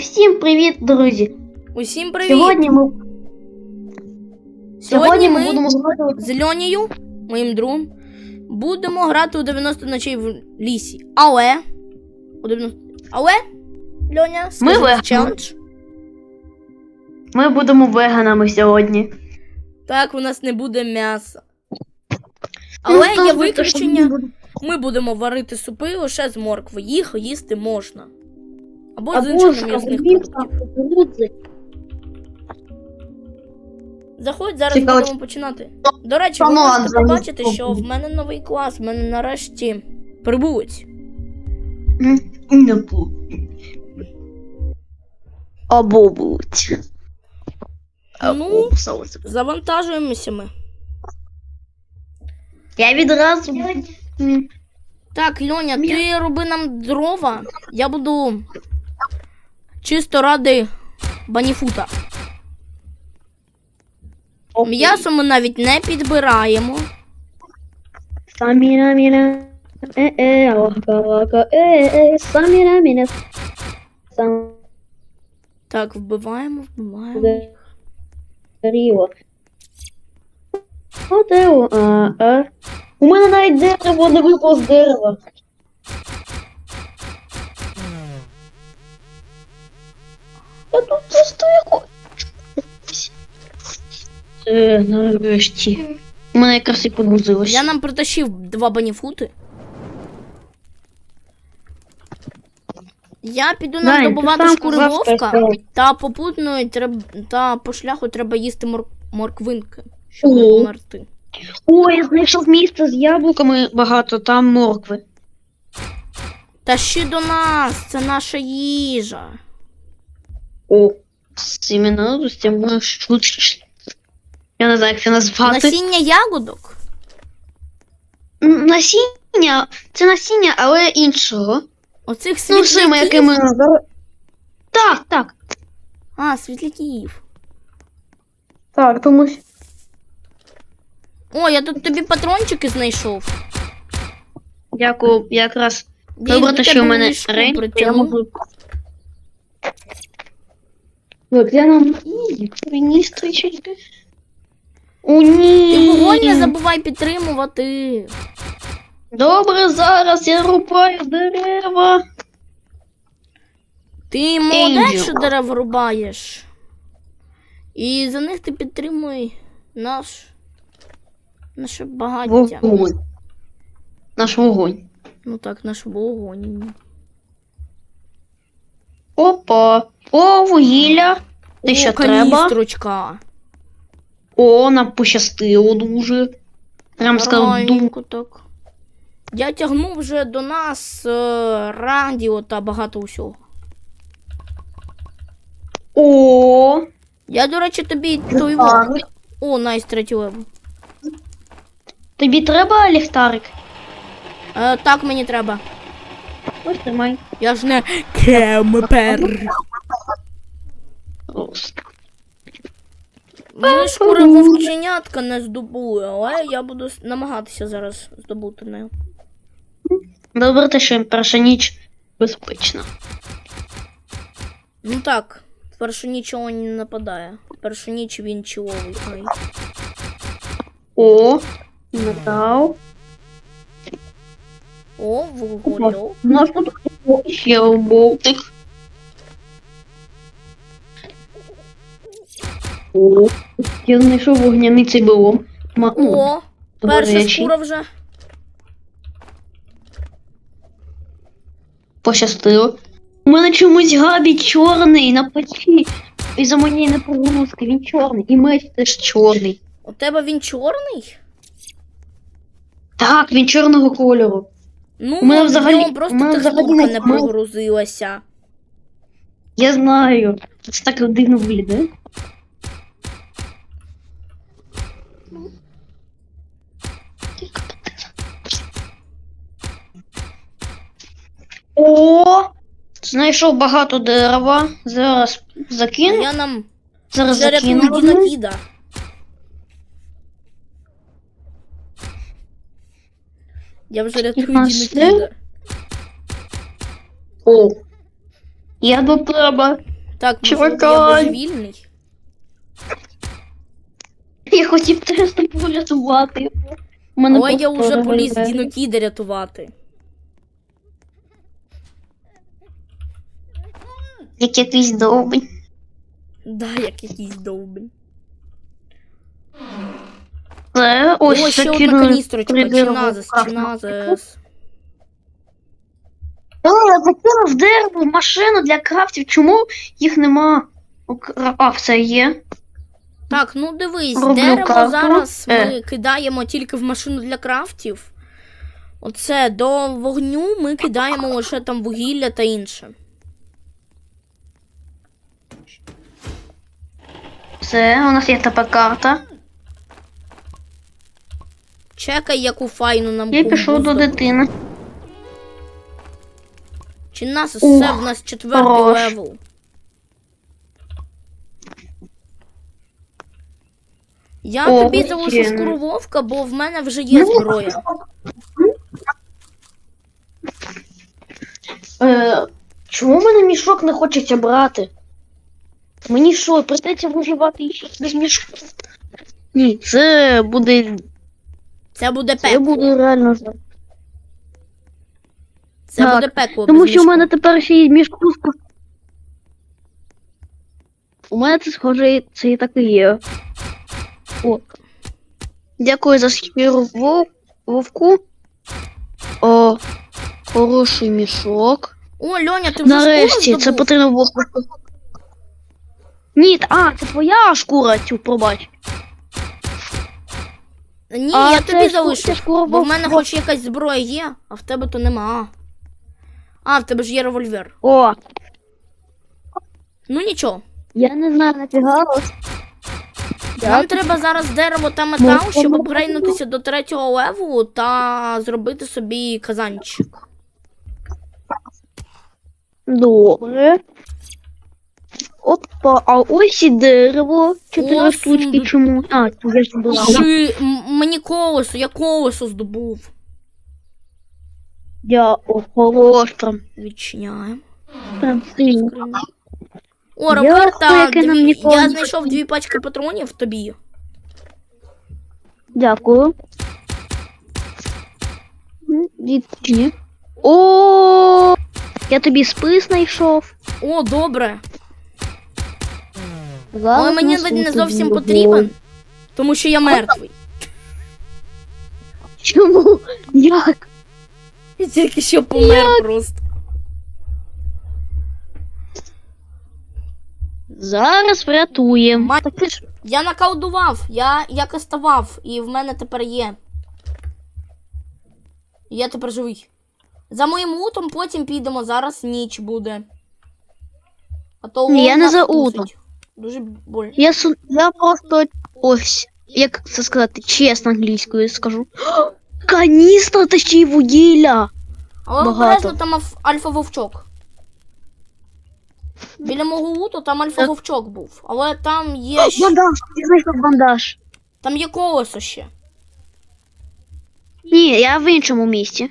всім привіт, друзі! Усім привіт! Сьогодні ми, Сьогодні ми ми будемо згадувати. з Льонією, моїм другом, будемо грати у 90 ночей в лісі. Але. У 90... Але, Льоня, Ми скажи челендж. Ми будемо веганами сьогодні. Так, у нас не буде м'яса. Але Ну, є виключення. Ми будемо варити супи лише з моркви. Їх їсти можна. Або, з інших м'ясних продуктів. Заходь, зараз Цікаво, будемо починати. До речі, ви можете побачити, що в мене новий клас, в мене нарешті прибулець. М, Не буду. Або будуть. Ну. Завантажуємося ми. Я відразу. Так, Льоня, ти роби нам дрова. Я буду чисто ради баніфута. М'ясо ми навіть не підбираємо. Саміра міра. Е е лака е е саміра міра. Сам Так, вбиваємо, вбиваємо. Ріо. Отео, а, а. У мене навіть дерево не випало з дерева. Це нарешті. У мене якраз і погрузилось. Я нам притащив два баніфути. Я піду нам Дань, ти добувати сам шкури казав, вовка, та попутно треба та по шляху треба їсти мор... морквинки, щоб Ого. не померти. О, я знайшов місце з яблуками багато, там моркви. Та ще до нас, це наша їжа. О, з іменно з цим штуч. Я не знаю, як це назвати. Насіння ягодок? М, Насіння, це насіння, але іншого. Оцих Ну, світляків? якими. Так, так. А, світляків. Так, тому що. О, я тут тобі патрончики знайшов. Дякую, я якраз. Я їх Добре, до те, що тебе в мене мішку рейн, то я притягну. можу. Так, я приніс трішечки. О, ні. Ти вогонь не забувай підтримувати. Добре, зараз я рубаю дерева. Ти молодець, що дерева рубаєш. І за них ти підтримуй наш. Наше багаття. Вогонь. Наш вогонь. Ну так, наш вогонь. Опа. О, вугілля. Те, О, що треба. каністрочка. О, нам пощастило дуже. Прям скажу, ду- Раненько так. Я тягну вже до нас е, радіо та багато усього. О, Я, до речі, тобі той ліхтарик. О, найс третій левел. Тобі треба ліхтарик? Е, так мені треба. Ось тримай. Я ж не кемпер. Ми шкури вовченятка не здобули, але я буду намагатися зараз здобути не. Добре, те, що перша ніч безпечна. Ну так, першу нічого не нападає. Першу ніч він чоловік. Ай. О, метал. О, вугольок. У нас тут ще болтик. О, я знайшов вогняний ну, О, до перша шкура вже. Пощастило. У мене чомусь габі чорний на печі. І за моєї непогрузки він чорний. І меч теж чорний. У тебе він чорний? Так, він чорного кольору. Ну, У мене в взагалі- ньому просто у мене взагалі не- не прогрузилася. Я знаю. Це так дивно виглядає. О! Знайшов багато дерева. Зараз закину. Я нам Зараз закину. Я вже рятую дінокіда. О. Я до тебе. Так, може, я божевільний. Я хотів просто порятувати. Але я вже поліз. Дінокіда рятувати. Як якийсь довбень. Да, як якийсь довбень. Це ось О, ще одна каністрочка, чиназис, чиназис. О, я закинув дерево в машину для крафтів. Чому їх нема? А, все є. Так, ну дивись, Роблю дерево карту. зараз ми Е. кидаємо тільки в машину для крафтів. Оце до вогню ми кидаємо лише там вугілля та інше. Все, у нас є тепер карта. Чекай, яку файну нам Я пішов до дитини. Чи нас все в нас четвертий левел. Я О, тобі залишу шкуру вовка, бо в мене вже є зброя. Е, чому мене мішок не хочеться брати? Мені що, прийдеться виживати ще без мішку? Ні, це буде. Це буде Це пекло. буде реально жах. Це Так, буде пекло. Тому що в мене тепер ще й мішку. з- У мене це схоже, це і так і є. О. Дякую за шкіру вов... вовку. О, хороший мішок. О, Льоня, ти вже Нарешті, це потрібно було. просто- Ні, а, це твоя шкура, цю пробач. Ні, А, я це тобі шку- залишу. шкура Бо в мене вовка. хоч якась зброя є, а в тебе то нема. А, в тебе ж є револьвер. О, Ну нічого. я не знаю, нафіга. ось. Нам треба зараз дерево та метал, щоб апгрейднутися до третього левелу та зробити собі казанчик. Добре. Опа, а ось і дерево. Чотири О, штучки сундук. чому? А, я ж була. М- мені колесо, я колесо здобув. Я о, хорош. Відчиняємо. Прям сильно. О, Дякую, Роберта, яке нам дві... ніколи я знайшов дві пачки патронів тобі. Дякую. М, Відчині. О, я тобі спис знайшов. О, добре. Але мені він не зовсім потрібен, тому що я мертвий. Чому? Як? Я тільки що помер просто. Зараз врятуємо. Ма- Так ти ж Я наколдував, я, я кастував, і в мене тепер є. Я тепер живий. За моїм лутом потім підемо, зараз ніч буде. А то Ні, я не за лутом. Дуже больно. Я, су- я просто ось, як це сказати, чесно англійською скажу. Каністра та ще й вугілля. Але обережно там альфа-вовчок. Біля мого луту там альфа-вовчок був. Але там є. Бандаж, я знайшов бандаж. Там є колесо ще. Ні, я в іншому місці.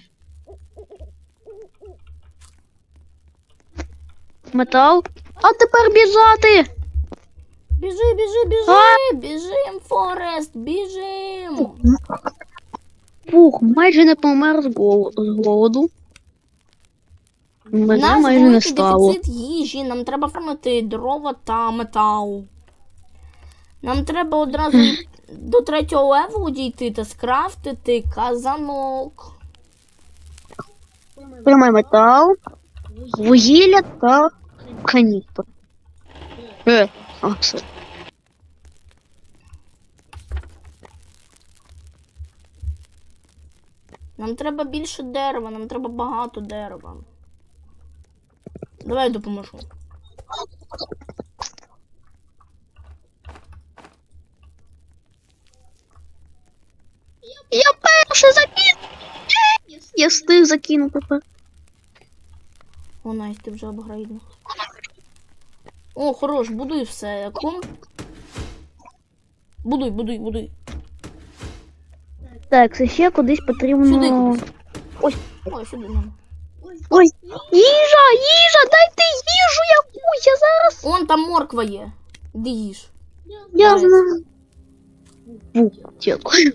Метал. А тепер біжати. Біжи, біжи, біжи! Біжим, Форест, біжим! Фух, майже не помер з голо- з голоду. У Мене нас майже не великий стало. дефіцит їжі, нам треба фармити дрова та метал. Нам треба одразу до третього левелу дійти та скрафтити казанок. Прямий метал, вугілля та каністр. Е, все. Нам треба більше дерева, нам треба багато дерева. Давай я допоможу. Я перше закинув. Я встиг закинути. найс, ти вже апгрейднув. О, хорош, будуй все. Ком... Будуй, будуй, будуй. Так, це ще кудись потрібно. Сюди кудись. Ой. Ой, сюди нам. Ой, їжа, їжа, дайте їжу я зараз. Он там морква є. Іди їж. Я знаю. Дякую.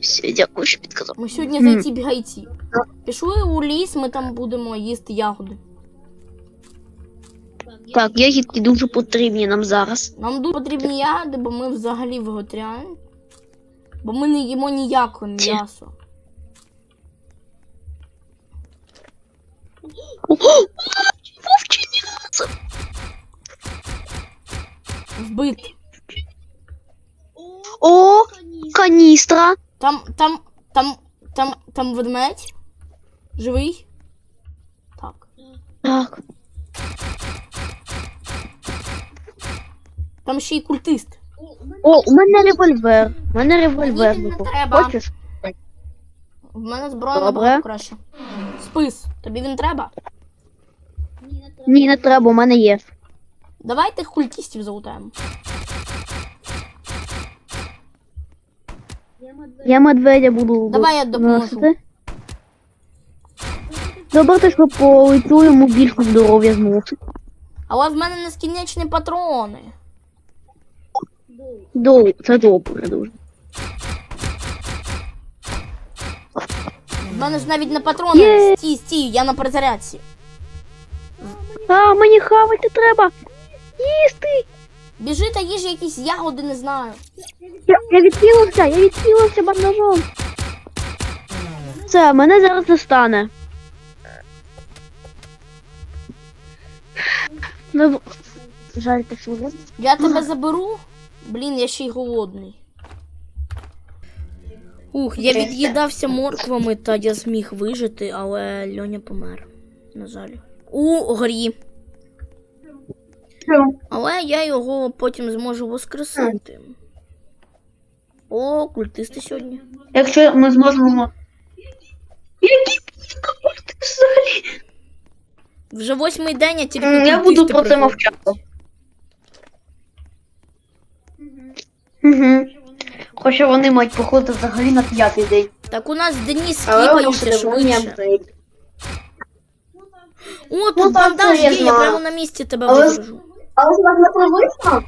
Все, дякую, що підказав. Ми сьогодні зайці бігайці. Пішли у ліс, ми там будемо їсти ягоди. Так, ягідки дуже потрібні нам зараз. Нам дуже потрібні ягоди, бо ми взагалі виготряємо. Бо ми не їмо ніякого м'ясо. Вовче м'ясо. Вбити. О, каністра. Там, там, там, там, там ведмедь? Живий? Так. Так. Там ще й культист. О, у мене револьвер. У мене револьвер. Мені не треба. Хочеш? В мене зброя Добре. набагато краще. Спис, тобі він треба? Ні, не треба, у мене є. Давайте культистів залутаємо. Я медведя буду. Давай я допоможу. носити. Добре, що полетю йому більше здоров'я змусить. Але в мене нескінчені патрони. До, це добре дуже. В мене ж навіть не патрони. Є. Стій, стій, я на перезарядці. А, мені хавати треба. Їсти. Біжи та їж якісь ягоди, не знаю. Я, я відхилився, я відхилився бандажом. Все, мене зараз не стане. Ну, жаль, ти що Я тебе заберу. Блін, я ще й голодний. Ух, я від'їдався морквами, та я зміг вижити, але Льоня помер. На жаль. У горі. Але я його потім зможу воскресити. О, культисти сьогодні. Якщо ми зможемо. Які ти взагалі? Вже восьмий день, а тільки М, Я буду про це мовчати. Угу. Хоча вони мають походити взагалі на п'ятий день. Так у нас одно не швидше. О, тут Ну, бандаж є, я прямо на місці тебе Але- вигружу. Але ж нас не привично.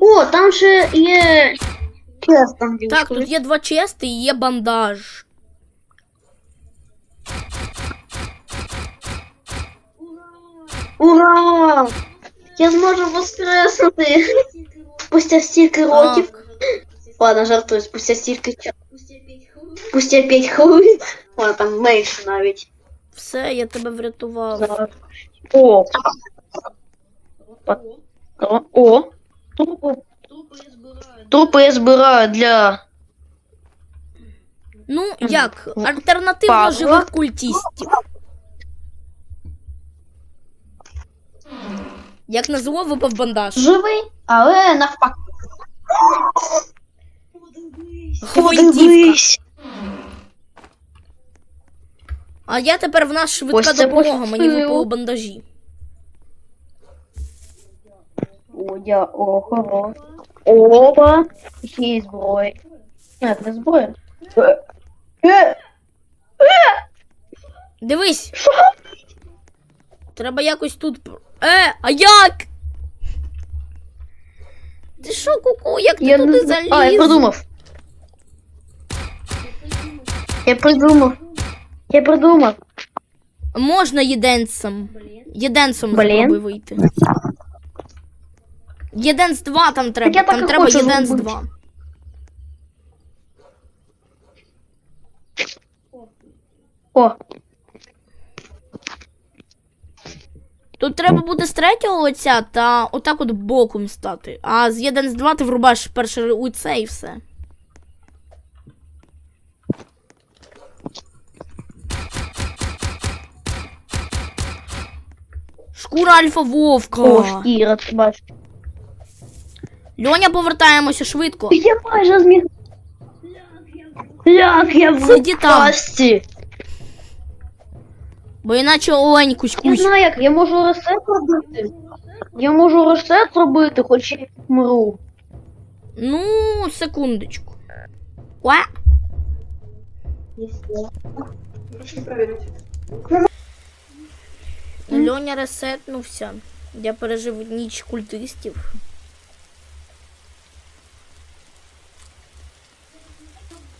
О, там ще є. Чесно, там Так, тут є два чести і є бандаж. Ура! Ура! Я зможу воскреснути. Спустя стільки років. Так. Ладно, жартую, спустя стільки часу. Спустя 5 хвилин. Ладно, там менше навіть. Все, я тебе врятував. О! О! О! Трупи. Трупи я збираю для. Ну, як? Альтернативно живих культістів. Як на зло випав бандаж. Живий, але навпаки. Гвинтівка. А я тепер в нас швидка Ось допомога, мені випало бандажі. О, я, о. Опа. Ще є зброя. Не, не зброя. Е, е, Дивись. Треба якось тут. Е, а як? Ти що, куку, як ти Я туди не знаю. А, я заліз? придумав. Я придумав. Я придумав. Можна. Єденсом Блін. спробуй вийти. Єденс 2 там треба. я так Там треба хочу єденс зробити. 2. О, Тут треба буде з третього лиця та отак от боком стати. А з єденс 2 ти врубаєш перше лице і все. Шкура альфа вовка. о, шкіра, ти бачиш. Льоня, повертаємося швидко. Я майже зміг. Як я в Сиді там. Бо іначе олень Я кусь-кусь. знаю як, я можу ресет робити. Я можу ресет робити, хоч і вмру. Ну, секундочку. Уа. Льоня ресетнувся. Я пережив ніч культистів.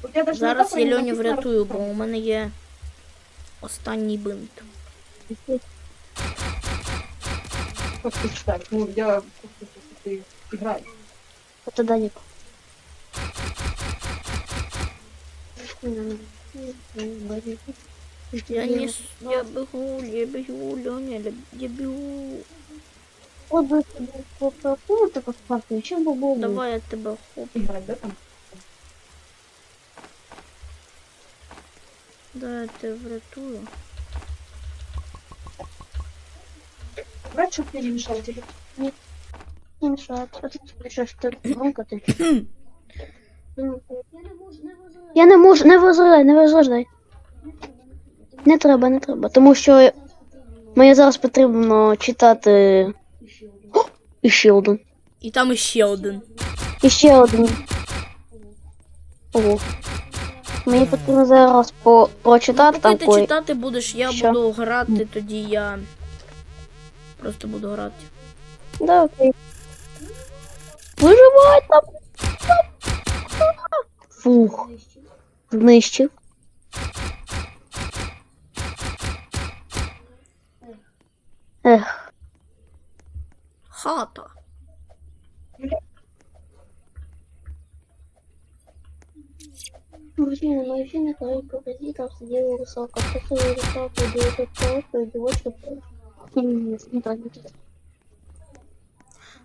У тебя даже Зараз я Льоню врятую, бо у мене є останній бинт. Как ты читать? Ну, я просто ты играешь. Это Даник. Я не я бегу, я бегу, Льоня, я- бегу. Вот бы попробуй ты посмотри, чем бы было. Давай я тебе хоп. Играть, да, там? Да, я тебе врятую. Брать, чтобы я не мешал тебе. Не мешает. А ты решаешь, что громко ты. Я не можу, не возражай, не возражай. Не треба, не треба. Тому що мені зараз потрібно читати. О, і ще один. І там іще один. І ще один. Ого. Мені потрібно зараз по прочитати там Поки ти читати будеш, я Що? буду грати, тоді я просто буду грати. Да, окей. Виживай там. Фух. Знищив. Ех, Хата. Мужчина, мужчина, который паразитов сидел высоко, после русалка просто девочка Нет, не так, не так.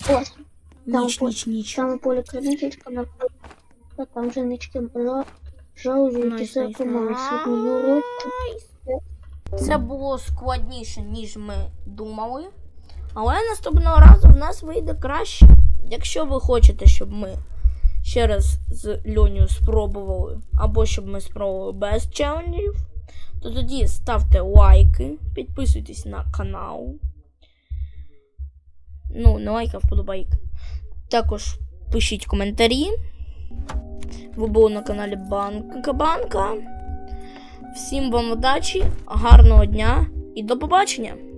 Вот, Там Ніч, по- ніч, ніч. там поле криничка на там женички жа- жалують Найс, все найс, помалися. Юрочку. Це було складніше, ніж ми думали. Але наступного разу в нас вийде краще. Якщо ви хочете, щоб ми ще раз з Льоню спробували, або щоб ми спробували без челенджів, то тоді ставте лайки, підписуйтесь на канал. Ну, не лайки, а вподобайки. Також пишіть коментарі. Ви були на каналі Банка Банка. Всім вам удачі, гарного дня і до побачення!